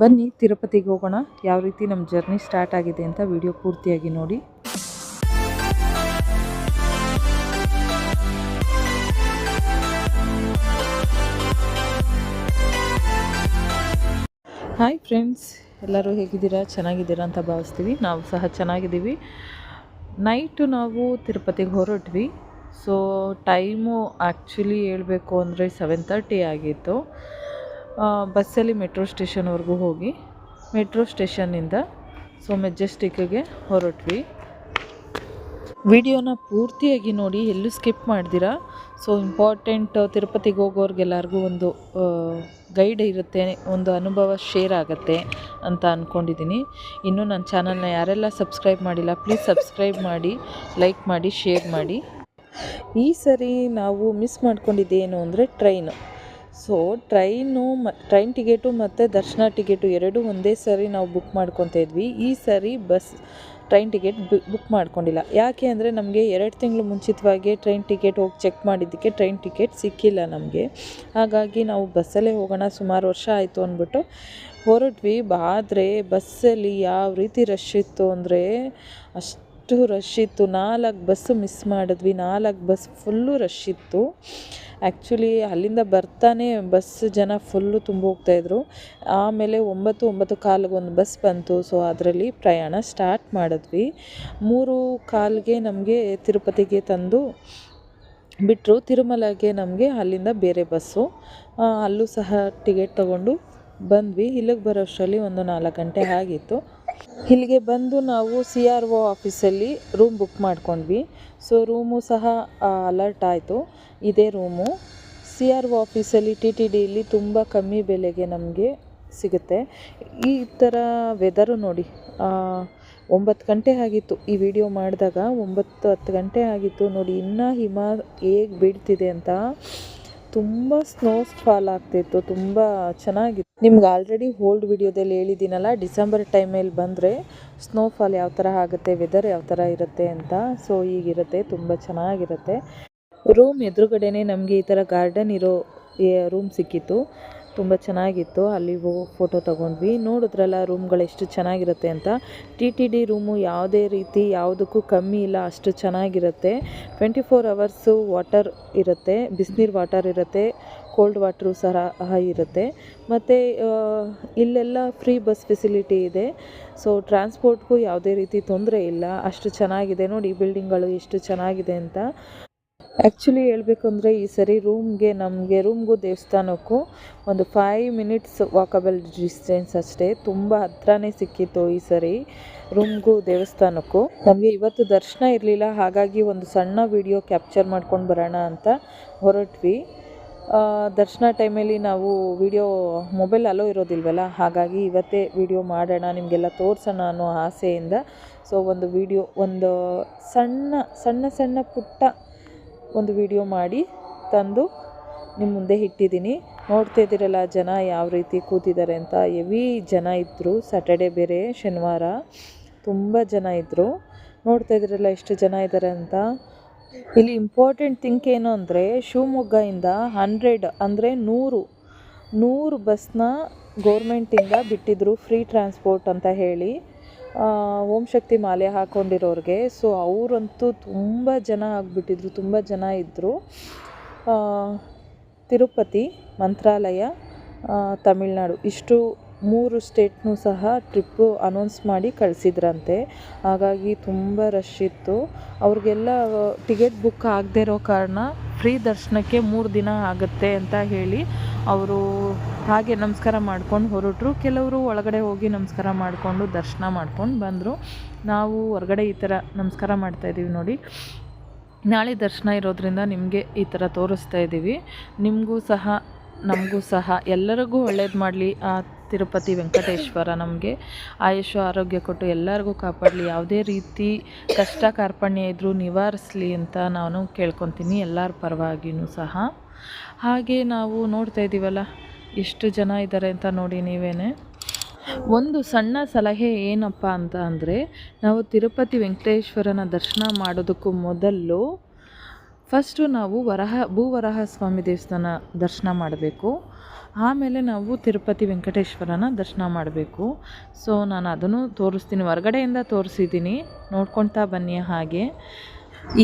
ಬನ್ನಿ ತಿರುಪತಿಗೆ ಹೋಗೋಣ. ಯಾವ ರೀತಿ ನಮ್ಮ ಜರ್ನಿ ಸ್ಟಾರ್ಟ್ ಆಗಿದೆ ಅಂತ ವಿಡಿಯೋ ಪೂರ್ತಿಯಾಗಿ ನೋಡಿ. ಹಾಯ್ ಫ್ರೆಂಡ್ಸ್ ಎಲ್ಲರೂ ಹೇಗಿದ್ದೀರಾ? ಚೆನ್ನಾಗಿದ್ದೀರಾ ಅಂತ ಭಾವಿಸ್ತೀವಿ. ನಾವು ಸಹ ಚೆನ್ನಾಗಿದ್ದೀವಿ. ನೈಟು ನಾವು ತಿರುಪತಿಗೆ ಹೊರಟ್ವಿ. ಸೊ ಟೈಮು ಆ್ಯಕ್ಚುಲಿ ಹೇಳಬೇಕು ಅಂದರೆ ಸೆವೆನ್ ತರ್ಟಿ ಆಗಿತ್ತು. ಬಸ್ಸಲ್ಲಿ ಮೆಟ್ರೋ ಸ್ಟೇಷನ್ವರೆಗೂ ಹೋಗಿ ಮೆಟ್ರೋ ಸ್ಟೇಷನ್ನಿಂದ ಸೊ ಮೆಜೆಸ್ಟಿಕ್ಗೆ ಹೊರಟ್ವಿ. ವಿಡಿಯೋನ ಪೂರ್ತಿಯಾಗಿ ನೋಡಿ, ಎಲ್ಲೂ ಸ್ಕಿಪ್ ಮಾಡಿದಿರಾ? ಸೊ ಇಂಪಾರ್ಟೆಂಟ್ ತಿರುಪತಿಗೆ ಹೋಗೋರಿಗೆಲ್ಲರಿಗೂ ಒಂದು ಗೈಡ್ ಇರುತ್ತೆ, ಒಂದು ಅನುಭವ ಶೇರ್ ಆಗುತ್ತೆ ಅಂತ ಅಂದ್ಕೊಂಡಿದ್ದೀನಿ ಇನ್ನೂ ನನ್ನ ಚಾನಲ್ನ ಯಾರೆಲ್ಲ ಸಬ್ಸ್ಕ್ರೈಬ್ ಮಾಡಿಲ್ಲ ಪ್ಲೀಸ್ ಸಬ್ಸ್ಕ್ರೈಬ್ ಮಾಡಿ ಲೈಕ್ ಮಾಡಿ ಶೇರ್ ಮಾಡಿ. ಈ ಸರಿ ನಾವು ಮಿಸ್ ಮಾಡ್ಕೊಂಡಿದ್ದೇನು ಅಂದರೆ ಟ್ರೈನು ಸೊ ಟ್ರೈನು ಮ ಟ್ರೈನ್ ಟಿಕೆಟು ಮತ್ತು ದರ್ಶನ ಟಿಕೆಟು ಎರಡೂ ಒಂದೇ ಸರಿ ನಾವು ಬುಕ್ ಮಾಡ್ಕೊತಾ ಇದ್ವಿ. ಈ ಸರಿ ಬಸ್ ಟ್ರೈನ್ ಟಿಕೆಟ್ ಬುಕ್ ಮಾಡ್ಕೊಂಡಿಲ್ಲ. ಯಾಕೆ ಅಂದರೆ ನಮಗೆ ಎರಡು ತಿಂಗಳು ಮುಂಚಿತವಾಗಿ ಟ್ರೈನ್ ಟಿಕೆಟ್ ಹೋಗಿ ಚೆಕ್ ಮಾಡಿದ್ದಕ್ಕೆ ಟ್ರೈನ್ ಟಿಕೆಟ್ ಸಿಕ್ಕಿಲ್ಲ ನಮಗೆ. ಹಾಗಾಗಿ ನಾವು ಬಸ್ಸಲ್ಲೇ ಹೋಗೋಣ, ಸುಮಾರು ವರ್ಷ ಆಯಿತು ಅಂದ್ಬಿಟ್ಟು ಹೊರಟ್ವಿ. ಆದರೆ ಬಸ್ಸಲ್ಲಿ ಯಾವ ರೀತಿ ರಶ್ ಇತ್ತು ಅಂದರೆ ಅಷ್ಟು ರಶ್ ಇತ್ತು. ನಾಲ್ಕು ಬಸ್ಸು ಮಿಸ್ ಮಾಡಿದ್ವಿ. ನಾಲ್ಕು ಬಸ್ ಫುಲ್ಲು ರಶ್ ಇತ್ತು. ಆ್ಯಕ್ಚುಲಿ ಅಲ್ಲಿಂದ ಬರ್ತಾನೆ ಬಸ್ ಜನ ಫುಲ್ಲು ತುಂಬ ಹೋಗ್ತಾಯಿದ್ರು ಆಮೇಲೆ ಒಂಬತ್ತು ಒಂಬತ್ತು ಕಾಲಿಗೆ ಒಂದು ಬಸ್ ಬಂತು. ಸೊ ಅದರಲ್ಲಿ ಪ್ರಯಾಣ ಸ್ಟಾರ್ಟ್ ಮಾಡಿದ್ವಿ. ಮೂರು ಕಾಲಿಗೆ ನಮಗೆ ತಿರುಪತಿಗೆ ತಂದು ಬಿಟ್ಟರು ತಿರುಮಲಗೆ ನಮಗೆ ಅಲ್ಲಿಂದ ಬೇರೆ ಬಸ್ಸು ಅಲ್ಲೂ ಸಹ ಟಿಕೆಟ್ ತಗೊಂಡು ಬಂದ್ವಿ. ಇಲ್ಲಿಗೆ ಬರೋಷ್ಟರಲ್ಲಿ ಒಂದು ನಾಲ್ಕು ಗಂಟೆ ಆಗಿತ್ತು. ಇಲ್ಲಿಗೆ ಬಂದು ನಾವು ಸಿ ಆರ್ ಒ ಆಫೀಸಲ್ಲಿ ರೂಮ್ ಬುಕ್ ಮಾಡ್ಕೊಂಡ್ವಿ. ಸೊ ರೂಮು ಸಹ ಅಲರ್ಟ್ ಆಯಿತು. ಇದೇ ರೂಮು. ಸಿ ಆರ್ ಒ ಆಫೀಸಲ್ಲಿ ಟಿ ಟಿ ಡಿಲಿ ತುಂಬ ಕಮ್ಮಿ ಬೆಲೆಗೆ ನಮಗೆ ಸಿಗುತ್ತೆ. ಈ ಥರ ವೆದರು ನೋಡಿ ಒಂಬತ್ತು ಗಂಟೆ ಆಗಿತ್ತು. ಈ ವಿಡಿಯೋ ಮಾಡಿದಾಗ ಒಂಬತ್ತು ಹತ್ತು ಗಂಟೆ ಆಗಿತ್ತು. ನೋಡಿ, ಇನ್ನೂ ಹಿಮ ಹೇಗೆ ಬೀಳ್ತಿದೆ ಅಂತ ತುಂಬ ಸ್ನೋ ಫಾಲ್ ಆಗ್ತಿತ್ತು, ತುಂಬ ಚೆನ್ನಾಗಿತ್ತು. ನಿಮ್ಗೆ ಆಲ್ರೆಡಿ ಓಲ್ಡ್ ವಿಡಿಯೋದಲ್ಲಿ ಹೇಳಿದ್ದೀನಲ್ಲ, ಡಿಸೆಂಬರ್ ಟೈಮಲ್ಲಿ ಬಂದರೆ ಸ್ನೋಫಾಲ್ ಯಾವ ಥರ ಆಗುತ್ತೆ ವೆದರ್ ಯಾವ ಥರ ಇರುತ್ತೆ ಅಂತ. ಸೊ ಈಗಿರುತ್ತೆ ತುಂಬ ಚೆನ್ನಾಗಿರುತ್ತೆ. ರೂಮ್ ಎದುರುಗಡೆನೇ ನಮಗೆ ಈ ಥರ ಗಾರ್ಡನ್ ಇರೋ ರೂಮ್ ಸಿಕ್ಕಿತ್ತು. ತುಂಬ ಚೆನ್ನಾಗಿತ್ತು. ಅಲ್ಲಿ ಹೋಗಿ ಫೋಟೋ ತೊಗೊಂಡ್ವಿ. ನೋಡಿದ್ರಲ್ಲ ರೂಮ್ಗಳು ಎಷ್ಟು ಚೆನ್ನಾಗಿರುತ್ತೆ ಅಂತ. ಟಿ ಟಿ ಡಿ ರೂಮು ಯಾವುದೇ ರೀತಿ ಯಾವುದಕ್ಕೂ ಕಮ್ಮಿ ಇಲ್ಲ, ಅಷ್ಟು ಚೆನ್ನಾಗಿರುತ್ತೆ. ಟ್ವೆಂಟಿ ಫೋರ್ ಅವರ್ಸು ವಾಟರ್ ಇರುತ್ತೆ, ಬಿಸಿನೀರು ವಾಟರ್ ಇರುತ್ತೆ ಕೋಲ್ಡ್ ವಾಟ್ರು ಸಹ ಇರುತ್ತೆ. ಮತ್ತು ಇಲ್ಲೆಲ್ಲ ಫ್ರೀ ಬಸ್ ಫೆಸಿಲಿಟಿ ಇದೆ. ಸೊ ಟ್ರಾನ್ಸ್ಪೋರ್ಟ್ಗೂ ಯಾವುದೇ ರೀತಿ ತೊಂದರೆ ಇಲ್ಲ. ಅಷ್ಟು ಚೆನ್ನಾಗಿದೆ. ನೋಡಿ ಬಿಲ್ಡಿಂಗ್ಗಳು ಎಷ್ಟು ಚೆನ್ನಾಗಿದೆ ಅಂತ. ಆ್ಯಕ್ಚುಲಿ ಹೇಳಬೇಕು ಅಂದರೆ ಈ ಸರಿ ರೂಮ್ಗೆ ನಮಗೆ ರೂಮ್ಗೂ ದೇವಸ್ಥಾನಕ್ಕೂ ಒಂದು ಫೈವ್ ಮಿನಿಟ್ಸ್ ವಾಕಬಲ್ ಡಿಸ್ಟೆನ್ಸ್ ಅಷ್ಟೇ. ತುಂಬ ಹತ್ರನೇ ಸಿಕ್ಕಿತ್ತು ಈ ಸರಿ ರೂಮ್ಗೂ ದೇವಸ್ಥಾನಕ್ಕೂ. ನಮಗೆ ಇವತ್ತು ದರ್ಶನ ಇರಲಿಲ್ಲ, ಹಾಗಾಗಿ ಒಂದು ಸಣ್ಣ ವಿಡಿಯೋ ಕ್ಯಾಪ್ಚರ್ ಮಾಡ್ಕೊಂಡು ಬರೋಣ ಅಂತ ಹೊರಟ್ವಿ. ದರ್ಶನ ಟೈಮಲ್ಲಿ ನಾವು ವಿಡಿಯೋ ಮೊಬೈಲ್ ಅಲೋ ಇರೋದಿಲ್ವಲ್ಲ, ಹಾಗಾಗಿ ಇವತ್ತೇ ವಿಡಿಯೋ ಮಾಡೋಣ, ನಿಮಗೆಲ್ಲ ತೋರಿಸೋಣ ಅನ್ನೋ ಆಸೆಯಿಂದ. ಸೊ ಒಂದು ವಿಡಿಯೋ ಒಂದು ಸಣ್ಣ ಸಣ್ಣ ಸಣ್ಣ ಪುಟ್ಟ ಒಂದು ವಿಡಿಯೋ ಮಾಡಿ ತಂದು ನಿಮ್ಮ ಮುಂದೆ ಇಟ್ಟಿದ್ದೀನಿ. ನೋಡ್ತಾ ಇದ್ದೀರಲ್ಲ, ಜನ ಯಾವ ರೀತಿ ಕೂತಿದ್ದಾರೆ ಅಂತ. ಎವಿ ಜನ ಇದ್ದರು ಸ್ಯಾಟರ್ಡೆ ಬೇರೆ, ಶನಿವಾರ. ತುಂಬ ಜನ ಇದ್ದರು ನೋಡ್ತಾ ಇದ್ದೀರಲ್ಲ ಎಷ್ಟು ಜನ ಇದ್ದಾರೆ ಅಂತ. ಇಲ್ಲಿ ಇಂಪಾರ್ಟೆಂಟ್ ಥಿಂಕ್ ಏನು ಅಂದರೆ, ಶಿವಮೊಗ್ಗದಿಂದ ಹಂಡ್ರೆಡ್ ಅಂದರೆ ನೂರು. ನೂರು ಬಸ್ನ ಗೌರ್ಮೆಂಟಿಂದ ಬಿಟ್ಟಿದ್ರು ಫ್ರೀ ಟ್ರಾನ್ಸ್ಪೋರ್ಟ್ ಅಂತ ಹೇಳಿ. ಓಂ ಶಕ್ತಿ ಮಾಲೆ ಹಾಕ್ಕೊಂಡಿರೋರಿಗೆ ಸೊ ಅವರಂತೂ ತುಂಬ ಜನ ಆಗಿಬಿಟ್ಟಿದ್ರು, ತುಂಬ ಜನ ಇದ್ದರು ತಿರುಪತಿ, ಮಂತ್ರಾಲಯ ತಮಿಳ್ನಾಡು, ಇಷ್ಟು ಮೂರು ಸ್ಟೇಟ್ನೂ ಸಹ ಟ್ರಿಪ್ಪು ಅನೌನ್ಸ್ ಮಾಡಿ ಕಳಿಸಿದ್ರಂತೆ. ಹಾಗಾಗಿ ತುಂಬ ರಶ್ ಇತ್ತು. ಅವ್ರಿಗೆಲ್ಲ ಟಿಕೆಟ್ ಬುಕ್ ಆಗದೆ ಇರೋ ಕಾರಣ, ಫ್ರೀ ದರ್ಶನಕ್ಕೆ ಮೂರು ದಿನ ಆಗುತ್ತೆ ಅಂತ ಹೇಳಿ, ಅವರು ಹಾಗೆ ನಮಸ್ಕಾರ ಮಾಡ್ಕೊಂಡು ಹೊರಟರು. ಕೆಲವರು ಒಳಗಡೆ ಹೋಗಿ ನಮಸ್ಕಾರ ಮಾಡಿಕೊಂಡು ದರ್ಶನ ಮಾಡ್ಕೊಂಡು ಬಂದರು. ನಾವು ಹೊರಗಡೆ ಈ ಥರ ನಮಸ್ಕಾರ ಮಾಡ್ತಾಯಿದ್ದೀವಿ ನೋಡಿ. ನಾಳೆ ದರ್ಶನ ಇರೋದ್ರಿಂದ ನಿಮಗೆ ಈ ಥರ ತೋರಿಸ್ತಾ ಇದ್ದೀವಿ. ನಿಮಗೂ ಸಹ, ನಮಗೂ ಸಹ, ಎಲ್ಲರಿಗೂ ಒಳ್ಳೇದು ಮಾಡಲಿ. ಆ ತಿರುಪತಿ ವೆಂಕಟೇಶ್ವರ ನಮಗೆ ಆಯುಷು ಆರೋಗ್ಯ ಕೊಟ್ಟು ಎಲ್ಲರಿಗೂ ಕಾಪಾಡಲಿ. ಯಾವುದೇ ರೀತಿ ಕಷ್ಟ, ಕಾರ್ಪಣ್ಯ ಇದ್ದರೂ ನಿವಾರಿಸಲಿ ಅಂತ ನಾನು ಕೇಳ್ಕೊತೀನಿ ಎಲ್ಲರ ಪರವಾಗಿಯೂ ಸಹ. ಹಾಗೆ ನಾವು ನೋಡ್ತಾ ಇದ್ದೀವಲ್ಲ ಎಷ್ಟು ಜನ ಇದ್ದಾರೆ ಅಂತ ನೋಡಿ ನೀವೇನೆ? ಒಂದು ಸಣ್ಣ ಸಲಹೆ ಏನಪ್ಪ ಅಂತ ಅಂದರೆ, ನಾವು ತಿರುಪತಿ ವೆಂಕಟೇಶ್ವರನ ದರ್ಶನ ಮಾಡೋದಕ್ಕೂ ಮೊದಲು ಫಸ್ಟು ನಾವು ವರಹ ಭೂವರಹ ಸ್ವಾಮಿ ದೇವಸ್ಥಾನ ದರ್ಶನ ಮಾಡಬೇಕು. ಆಮೇಲೆ ನಾವು ತಿರುಪತಿ ವೆಂಕಟೇಶ್ವರನ ದರ್ಶನ ಮಾಡಬೇಕು. ಸೊ ನಾನು ಅದನ್ನು ತೋರಿಸ್ತೀನಿ, ಹೊರಗಡೆಯಿಂದ ತೋರಿಸಿದ್ದೀನಿ. ನೋಡ್ಕೊಳ್ತಾ ಬನ್ನಿ ಹಾಗೆ.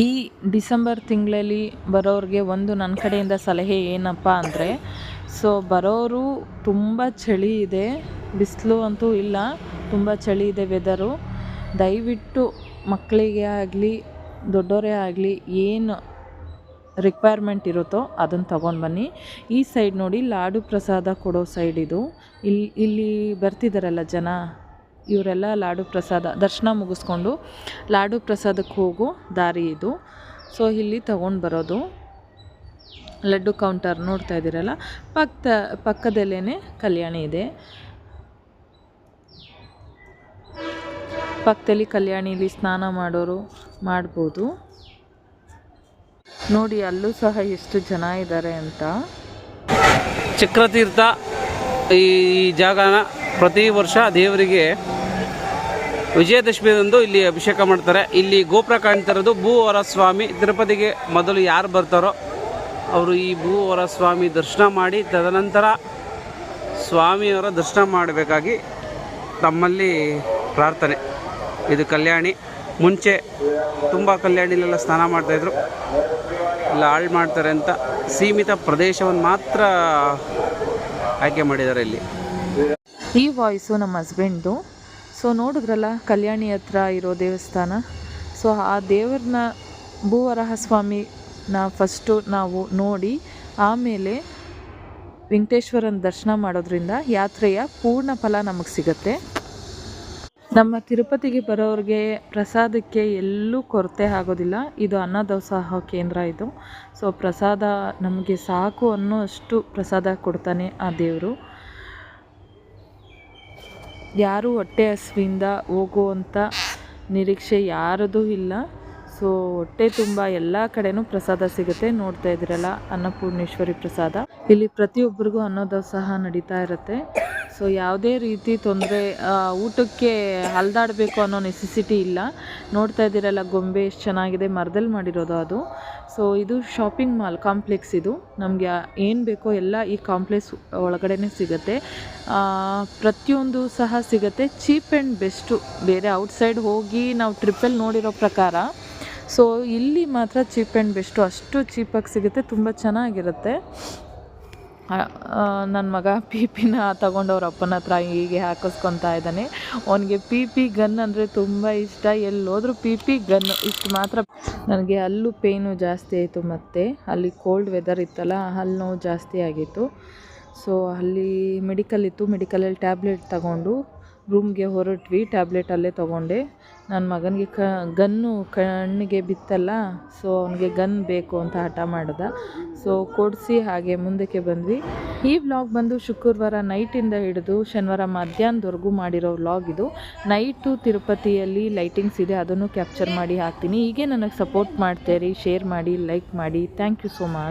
ಈ ಡಿಸೆಂಬರ್ ತಿಂಗಳಲ್ಲಿ ಬರೋರಿಗೆ ಒಂದು ನನ್ನ ಕಡೆಯಿಂದ ಸಲಹೆ ಏನಪ್ಪ ಅಂದರೆ ಸೊ ಬರೋರು ತುಂಬ ಚಳಿ ಇದೆ, ಬಿಸಿಲು ಅಂತೂ ಇಲ್ಲ, ತುಂಬ ಚಳಿ ಇದೆ ವೆದರು ದಯವಿಟ್ಟು ಮಕ್ಕಳಿಗೆ ಆಗಲಿ ದೊಡ್ಡವರೇ ಆಗಲಿ ಏನು ರಿಕ್ವೈರ್ಮೆಂಟ್ ಇರುತ್ತೋ ಅದನ್ನು ತೊಗೊಂಡು ಬನ್ನಿ. ಈ ಸೈಡ್ ನೋಡಿ ಲಾಡು ಪ್ರಸಾದ ಕೊಡೋ ಸೈಡ್ ಇದು. ಇಲ್ಲಿ ಇಲ್ಲಿ ಬರ್ತಿದ್ದಾರಲ್ಲ ಜನ, ಇವರೆಲ್ಲ ಲಾಡು ಪ್ರಸಾದ, ದರ್ಶನ ಮುಗಿಸ್ಕೊಂಡು ಲಾಡು ಪ್ರಸಾದಕ್ಕೆ ಹೋಗೋ ದಾರಿ ಇದು. ಸೊ ಇಲ್ಲಿ ತಗೊಂಡು ಬರೋದು. ಲಡ್ಡು ಕೌಂಟರ್ ನೋಡ್ತಾ ಇದ್ದೀರಲ್ಲ? ಪಕ್ಕದ ಪಕ್ಕದಲ್ಲೇ ಕಲ್ಯಾಣಿ ಇದೆ. ಪಕ್ಕದಲ್ಲಿ ಕಲ್ಯಾಣಿಲಿ ಸ್ನಾನ ಮಾಡೋರು ಮಾಡ್ಬೋದು. ನೋಡಿ, ಅಲ್ಲೂ ಸಹ ಎಷ್ಟು ಜನ ಇದ್ದಾರೆ ಅಂತ. ಚಕ್ರತೀರ್ಥ ಈ ಜಾಗನ ಪ್ರತಿ ವರ್ಷ ದೇವರಿಗೆ ವಿಜಯದಶಮಿದಂದು ಇಲ್ಲಿ ಅಭಿಷೇಕ ಮಾಡ್ತಾರೆ. ಇಲ್ಲಿ ಗೋಪುರ ಕಾಣ್ತಿರೋದು ಭೂವರ ಸ್ವಾಮಿ ತಿರುಪತಿಗೆ ಮೊದಲು ಯಾರು ಬರ್ತಾರೋ ಅವರು ಈ ಭೂವರ ಸ್ವಾಮಿ ದರ್ಶನ ಮಾಡಿ ತದನಂತರ ಸ್ವಾಮಿಯವರ ದರ್ಶನ ಮಾಡಬೇಕಾಗಿ ತಮ್ಮಲ್ಲಿ ಪ್ರಾರ್ಥನೆ. ಇದು ಕಲ್ಯಾಣಿ. ಮುಂಚೆ ತುಂಬ ಕಲ್ಯಾಣಿಲೆಲ್ಲ ಸ್ನಾನ ಮಾಡ್ತಾಯಿದ್ರು ಇಲ್ಲ ಹಾಳು ಮಾಡ್ತಾರೆ ಅಂತ ಸೀಮಿತ ಪ್ರದೇಶವನ್ನು ಮಾತ್ರ ಆಯ್ಕೆ ಮಾಡಿದ್ದಾರೆ ಇಲ್ಲಿ. ಈ ವಾಯ್ಸು ನಮ್ಮ ಹಸ್ಬೆಂಡು ಸೊ ನೋಡಿದ್ರಲ್ಲ, ಕಲ್ಯಾಣಿ ಹತ್ರ ಇರೋ ದೇವಸ್ಥಾನ. ಸೊ ಆ ದೇವ್ರನ್ನ ಭೂವರಹ ಸ್ವಾಮಿನ ಫಸ್ಟು ನಾವು ನೋಡಿ ಆಮೇಲೆ ವೆಂಕಟೇಶ್ವರನ ದರ್ಶನ ಮಾಡೋದ್ರಿಂದ ಯಾತ್ರೆಯ ಪೂರ್ಣ ಫಲ ನಮಗೆ ಸಿಗುತ್ತೆ. ನಮ್ಮ ತಿರುಪತಿಗೆ ಬರೋರಿಗೆ ಪ್ರಸಾದಕ್ಕೆ ಎಲ್ಲೂ ಕೊರತೆ ಆಗೋದಿಲ್ಲ. ಇದು ಅನ್ನದಾಸೋಹ ಕೇಂದ್ರ ಇದು. ಸೊ, ಪ್ರಸಾದ ನಮಗೆ ಸಾಕು ಅನ್ನೋ ಅಷ್ಟು ಪ್ರಸಾದ ಕೊಡ್ತಾನೆ ಆ ದೇವರು. ಯಾರೂ ಹೊಟ್ಟೆ ಹಸುವಿಂದ ಹೋಗುವಂಥ ನಿರೀಕ್ಷೆ ಯಾರದೂ ಇಲ್ಲ. ಸೊ ಹೊಟ್ಟೆ ತುಂಬ ಎಲ್ಲ ಕಡೆನೂ ಪ್ರಸಾದ ಸಿಗುತ್ತೆ. ನೋಡ್ತಾ ಇದ್ದೀರಲ್ಲ, ಅನ್ನಪೂರ್ಣೇಶ್ವರಿ ಪ್ರಸಾದ. ಇಲ್ಲಿ ಪ್ರತಿಯೊಬ್ಬರಿಗೂ ಅನ್ನದಾಸೋಹ ನಡೀತಾ ಇರುತ್ತೆ. ಸೊ ಯಾವುದೇ ರೀತಿ ತೊಂದರೆ ಊಟಕ್ಕೆ ಹಲ್ದಾಡಬೇಕು ಅನ್ನೋ ನೆಸೆಸಿಟಿ ಇಲ್ಲ. ನೋಡ್ತಾ ಇದ್ದೀರಲ್ಲ, ಗೊಂಬೆ ಎಷ್ಟು ಚೆನ್ನಾಗಿದೆ, ಮರದಲ್ಲಿ ಮಾಡಿರೋದು ಅದು. ಸೊ ಇದು ಶಾಪಿಂಗ್ ಮಾಲ್ ಕಾಂಪ್ಲೆಕ್ಸ್ ಇದು. ನಮಗೆ ಏನು ಬೇಕೋ ಎಲ್ಲ ಈ ಕಾಂಪ್ಲೆಕ್ಸ್ ಒಳಗಡೆ ಸಿಗುತ್ತೆ. ಪ್ರತಿಯೊಂದು ಸಹ ಸಿಗುತ್ತೆ. ಚೀಪ್ ಆ್ಯಂಡ್ ಬೆಸ್ಟು ಬೇರೆ ಔಟ್ಸೈಡ್ ಹೋಗಿ ನಾವು ಟ್ರಿಪ್ಪಲ್ಲಿ ನೋಡಿರೋ ಪ್ರಕಾರ ಸೊ ಇಲ್ಲಿ ಮಾತ್ರ ಚೀಪ್ ಆ್ಯಂಡ್ ಬೆಸ್ಟು ಅಷ್ಟು ಚೀಪಾಗಿ ಸಿಗುತ್ತೆ, ತುಂಬ ಚೆನ್ನಾಗಿರುತ್ತೆ. ನನ್ನ ಮಗ ಪಿ ಪಿನ ತಗೊಂಡು ಅವ್ರ ಅಪ್ಪನ ಹತ್ರ ಹೀಗೆ ಹಾಕಿಸ್ಕೊತಾ ಇದ್ದಾನೆ. ಅವನಿಗೆ ಪಿ ಪಿ ಗನ್ ಅಂದರೆ ತುಂಬ ಇಷ್ಟ. ಎಲ್ಲೋದ್ರೂ ಪಿ ಪಿ ಗನ್ ಇಷ್ಟು ಮಾತ್ರ. ನನಗೆ ಅಲ್ಲೂ ಪೇಯ್ನು ಜಾಸ್ತಿ ಆಯಿತು ಮತ್ತೆ. ಅಲ್ಲಿ ಕೋಲ್ಡ್ ವೆದರ್ ಇತ್ತಲ್ಲ, ಅಲ್ಲಿ ನೋವು ಜಾಸ್ತಿ ಆಗಿತ್ತು. ಸೊ ಅಲ್ಲಿ ಮೆಡಿಕಲ್ ಇತ್ತು ಮೆಡಿಕಲಲ್ಲಿ ಟ್ಯಾಬ್ಲೆಟ್ ತಗೊಂಡು ರೂಮ್ಗೆ ಹೊರಟ್ವಿ ಟ್ಯಾಬ್ಲೆಟ್ ಅಲ್ಲೇ ತೊಗೊಂಡೆ. ನನ್ನ ಮಗನಿಗೆ ಕ, ಗನ್ನು ಕಣ್ಣಿಗೆ ಬಿತ್ತಲ್ಲ ಸೊ ಅವನಿಗೆ ಗನ್ ಬೇಕು ಅಂತ ಹಠ ಮಾಡಿದ. ಸೊ ಕೊಡಿಸಿ ಹಾಗೆ ಮುಂದಕ್ಕೆ ಬಂದ್ವಿ. ಈ ವ್ಲಾಗ್ ಬಂದು ಶುಕ್ರವಾರ ನೈಟಿಂದ ಹಿಡಿದು ಶನಿವಾರ ಮಧ್ಯಾಹ್ನದವರೆಗೂ ಮಾಡಿರೋ ವ್ಲಾಗ್ ಇದು. ನೈಟು ತಿರುಪತಿಯಲ್ಲಿ ಲೈಟಿಂಗ್ಸ್ ಇದೆ, ಅದನ್ನು ಕ್ಯಾಪ್ಚರ್ ಮಾಡಿ ಹಾಕ್ತೀನಿ. ಹೀಗೆ ನನಗೆ ಸಪೋರ್ಟ್ ಮಾಡ್ತೀರಿ ಶೇರ್ ಮಾಡಿ ಲೈಕ್ ಮಾಡಿ. Thank you so much